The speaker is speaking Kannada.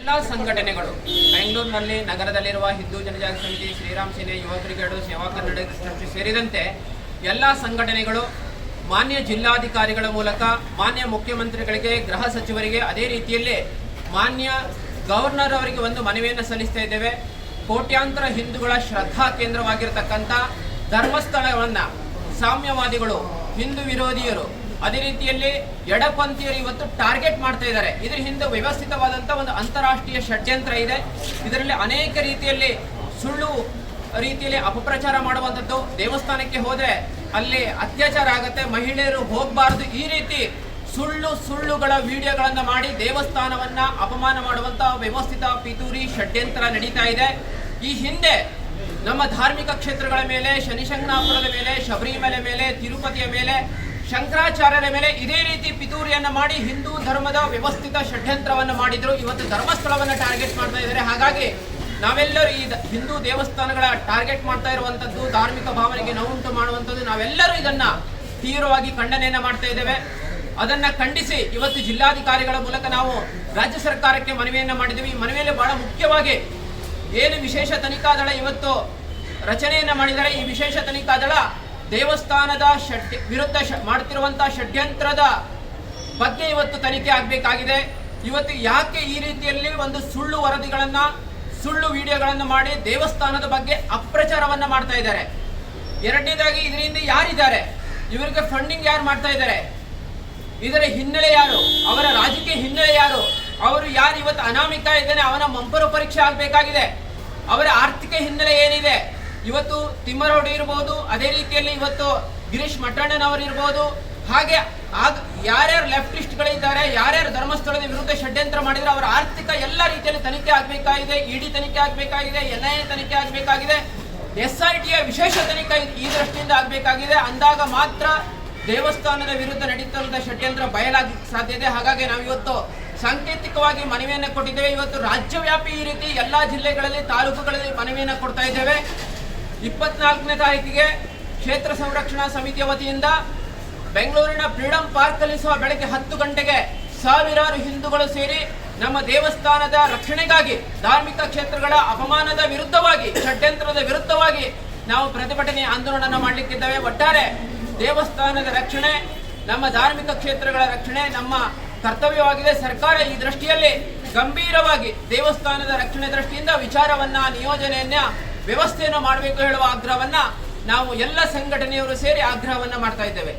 ಎಲ್ಲ ಸಂಘಟನೆಗಳು, ಬೆಂಗಳೂರಿನಲ್ಲಿ ನಗರದಲ್ಲಿರುವ ಹಿಂದೂ ಜನಜಾತಿ ಸಮಿತಿ, ಶ್ರೀರಾಮ್ ಸೇನೆ, ಯುವ ಬ್ರಿಗೇಡು ಸೇವಾ ಕನ್ನಡ ಟ್ರಸ್ಟ್ ಸೇರಿದಂತೆ ಎಲ್ಲ ಸಂಘಟನೆಗಳು ಮಾನ್ಯ ಜಿಲ್ಲಾಧಿಕಾರಿಗಳ ಮೂಲಕ, ಮಾನ್ಯ ಮುಖ್ಯಮಂತ್ರಿಗಳಿಗೆ, ಗೃಹ ಸಚಿವರಿಗೆ ಅದೇ ರೀತಿಯಲ್ಲಿ ಮಾನ್ಯ ಗವರ್ನರ್ ಅವರಿಗೆ ಒಂದು ಮನವಿಯನ್ನು ಸಲ್ಲಿಸ್ತಾ ಇದ್ದೇವೆ. ಕೋಟ್ಯಾಂತರ ಹಿಂದೂಗಳ ಶ್ರದ್ಧಾ ಕೇಂದ್ರವಾಗಿರತಕ್ಕಂಥ ಧರ್ಮಸ್ಥಳವನ್ನು ಸಾಮ್ಯವಾದಿಗಳು, ಹಿಂದೂ ವಿರೋಧಿಯರು ಅದೇ ರೀತಿಯಲ್ಲಿ ಎಡಪಂಥೀಯರು ಇವತ್ತು ಟಾರ್ಗೆಟ್ ಮಾಡ್ತಾ ಇದ್ದಾರೆ. ಇದ್ರ ಹಿಂದೆ ವ್ಯವಸ್ಥಿತವಾದಂಥ ಒಂದು ಅಂತಾರಾಷ್ಟ್ರೀಯ ಷಡ್ಯಂತ್ರ ಇದೆ. ಇದರಲ್ಲಿ ಅನೇಕ ರೀತಿಯಲ್ಲಿ ಸುಳ್ಳು ರೀತಿಯಲ್ಲಿ ಅಪಪ್ರಚಾರ ಮಾಡುವಂಥದ್ದು. ದೇವಸ್ಥಾನಕ್ಕೆ ಹೋದರೆ ಅಲ್ಲಿ ಅತ್ಯಾಚಾರ ಆಗುತ್ತೆ. ಮಹಿಳೆಯರು ಹೋಗಬಾರದು. ಈ ರೀತಿ ಸುಳ್ಳು ಸುಳ್ಳುಗಳ ವಿಡಿಯೋಗಳನ್ನು ಮಾಡಿ ದೇವಸ್ಥಾನವನ್ನ ಅಪಮಾನ ಮಾಡುವಂತ ವ್ಯವಸ್ಥಿತ ಪಿತೂರಿ ಷಡ್ಯಂತ್ರ ನಡೀತಾ ಇದೆ. ಈ ಹಿಂದೆ ನಮ್ಮ ಧಾರ್ಮಿಕ ಕ್ಷೇತ್ರಗಳ ಮೇಲೆ, ಶನಿಶಂಕನಾಪುರದ ಮೇಲೆ, ಶಬರಿಮಲೆ ಮೇಲೆ, ತಿರುಪತಿಯ ಮೇಲೆ ಶಂಕರಾಚಾರ್ಯರ ಮೇಲೆ ಇದೇ ರೀತಿ ಪಿತೂರಿಯನ್ನು ಮಾಡಿ ಹಿಂದೂ ಧರ್ಮದ ವ್ಯವಸ್ಥಿತ ಷಡ್ಯಂತ್ರವನ್ನು ಮಾಡಿದ್ರು. ಇವತ್ತು ಧರ್ಮಸ್ಥಳವನ್ನು ಟಾರ್ಗೆಟ್ ಮಾಡ್ತಾ ಇದ್ದಾರೆ. ಹಾಗಾಗಿ ನಾವೆಲ್ಲರೂ ಈ ಹಿಂದೂ ದೇವಸ್ಥಾನಗಳ ಟಾರ್ಗೆಟ್ ಮಾಡ್ತಾ ಇರುವಂಥದ್ದು ಧಾರ್ಮಿಕ ಭಾವನೆಗೆ ನೋವುಂಟು ಮಾಡುವಂಥದ್ದು ನಾವೆಲ್ಲರೂ ಇದನ್ನ ತೀವ್ರವಾಗಿ ಖಂಡನೆಯನ್ನು ಮಾಡ್ತಾ ಇದ್ದೇವೆ. ಅದನ್ನ ಖಂಡಿಸಿ ಇವತ್ತು ಜಿಲ್ಲಾಧಿಕಾರಿಗಳ ಮೂಲಕ ನಾವು ರಾಜ್ಯ ಸರ್ಕಾರಕ್ಕೆ ಮನವಿಯನ್ನು ಮಾಡಿದ್ದೀವಿ. ಈ ಮನವಿಯಲ್ಲಿ ಬಹಳ ಮುಖ್ಯವಾಗಿ ಏನು ವಿಶೇಷ ತನಿಖಾ ದಳ ಇವತ್ತು ರಚನೆಯನ್ನು ಮಾಡಿದರೆ ಈ ವಿಶೇಷ ತನಿಖಾ ದಳ ದೇವಸ್ಥಾನದ ಷಡ್ ವಿರುದ್ಧ ಮಾಡ್ತಿರುವಂತಹ ಷಡ್ಯಂತ್ರದ ಬಗ್ಗೆ ಇವತ್ತು ತನಿಖೆ ಆಗಬೇಕಾಗಿದೆ. ಇವತ್ತು ಯಾಕೆ ಈ ರೀತಿಯಲ್ಲಿ ಒಂದು ಸುಳ್ಳು ವರದಿಗಳನ್ನ, ಸುಳ್ಳು ವಿಡಿಯೋಗಳನ್ನು ಮಾಡಿ ದೇವಸ್ಥಾನದ ಬಗ್ಗೆ ಅಪ್ರಚಾರವನ್ನ ಮಾಡ್ತಾ ಇದ್ದಾರೆ? ಎರಡನೇದಾಗಿ ಇದರಿಂದ ಯಾರಿದ್ದಾರೆ? ಇವರಿಗೆ ಫಂಡಿಂಗ್ ಯಾರು ಮಾಡ್ತಾ ಇದ್ದಾರೆ? ಇದರ ಹಿನ್ನೆಲೆ ಯಾರು? ಅವರ ರಾಜಕೀಯ ಹಿನ್ನೆಲೆ ಯಾರು? ಅವರು ಯಾರು ಇವತ್ತು ಅನಾಮಿಕ ಇದ್ದಾನೆ, ಅವನ ಮಂಪರು ಪರೀಕ್ಷೆ ಆಗಬೇಕಾಗಿದೆ. ಅವರ ಆರ್ಥಿಕ ಹಿನ್ನೆಲೆ ಇವತ್ತು ತಿಮ್ಮರೋಡ್ ಇರ್ಬೋದು, ಅದೇ ರೀತಿಯಲ್ಲಿ ಇವತ್ತು ಗಿರೀಶ್ ಮಟ್ಟಣ್ಣನವರು ಇರ್ಬೋದು, ಹಾಗೆ ಆಗ ಯಾರ್ಯಾರು ಲೆಫ್ಟಿಸ್ಟ್ಗಳಿದ್ದಾರೆ ಯಾರ್ಯಾರು ಧರ್ಮಸ್ಥಳದ ವಿರುದ್ಧ ಷಡ್ಯಂತ್ರ ಮಾಡಿದ್ರೆ, ಅವರ ಆರ್ಥಿಕ ಎಲ್ಲ ರೀತಿಯಲ್ಲಿ ತನಿಖೆ ಆಗಬೇಕಾಗಿದೆ, ಇಡಿ ತನಿಖೆ ಆಗಬೇಕಾಗಿದೆ ಎನ್ ಐ ಎ ತನಿಖೆ ಆಗಬೇಕಾಗಿದೆ ಎಸ್ ಐ ಟಿಯ ವಿಶೇಷ ತನಿಖೆ ಈ- ದೃಷ್ಟಿಯಿಂದ ಆಗಬೇಕಾಗಿದೆ. ಅಂದಾಗ ಮಾತ್ರ ದೇವಸ್ಥಾನದ ವಿರುದ್ಧ ನಡೀತಾ ಷಡ್ಯಂತ್ರ ಬಯಲಾಗಿ ಸಾಧ್ಯ ಇದೆ. ಹಾಗಾಗಿ ನಾವು ಇವತ್ತು ಸಾಂಕೇತಿಕವಾಗಿ ಮನವಿಯನ್ನು ಕೊಟ್ಟಿದ್ದೇವೆ. ಇವತ್ತು ರಾಜ್ಯವ್ಯಾಪಿ ಈ ರೀತಿ ಎಲ್ಲಾ ಜಿಲ್ಲೆಗಳಲ್ಲಿ, ತಾಲೂಕುಗಳಲ್ಲಿ ಮನವಿಯನ್ನು ಕೊಡ್ತಾ ಇದ್ದೇವೆ. ಇಪ್ಪತ್ನಾಲ್ಕನೇ ತಾರೀಕಿಗೆ ಕ್ಷೇತ್ರ ಸಂರಕ್ಷಣಾ ಸಮಿತಿಯ ವತಿಯಿಂದ ಬೆಂಗಳೂರಿನ ಫ್ರೀಡಂ ಪಾರ್ಕ್ ಅಲ್ಲಿ ಸಹ ಬೆಳಗ್ಗೆ ಹತ್ತು ಗಂಟೆಗೆ ಸಾವಿರಾರು ಹಿಂದೂಗಳು ಸೇರಿ ನಮ್ಮ ದೇವಸ್ಥಾನದ ರಕ್ಷಣೆಗಾಗಿ, ಧಾರ್ಮಿಕ ಕ್ಷೇತ್ರಗಳ ಅಪಮಾನದ ವಿರುದ್ಧವಾಗಿ, ಷಡ್ಯಂತ್ರದ ವಿರುದ್ಧವಾಗಿ ನಾವು ಪ್ರತಿಭಟನೆ ಆಂದೋಲನ ಮಾಡಲಿಕ್ಕಿದ್ದೇವೆ. ಒಟ್ಟಾರೆ ದೇವಸ್ಥಾನದ ರಕ್ಷಣೆ, ನಮ್ಮ ಧಾರ್ಮಿಕ ಕ್ಷೇತ್ರಗಳ ರಕ್ಷಣೆ ನಮ್ಮ ಕರ್ತವ್ಯವಾಗಿದೆ. ಸರ್ಕಾರ ಈ ದೃಷ್ಟಿಯಲ್ಲಿ ಗಂಭೀರವಾಗಿ ದೇವಸ್ಥಾನದ ರಕ್ಷಣೆ ದೃಷ್ಟಿಯಿಂದ ವಿಚಾರವನ್ನ, ನಿಯೋಜನೆಯನ್ನ ವ್ಯವಸ್ಥೆಯನ್ನು ಮಾಡಬೇಕು ಹೇಳುವ ಆಗ್ರಹವನ್ನ ನಾವು ಎಲ್ಲ ಸಂಘಟನೆಯವರು ಸೇರಿ ಆಗ್ರಹವನ್ನ ಮಾಡ್ತಾ ಇದ್ದೇವೆ.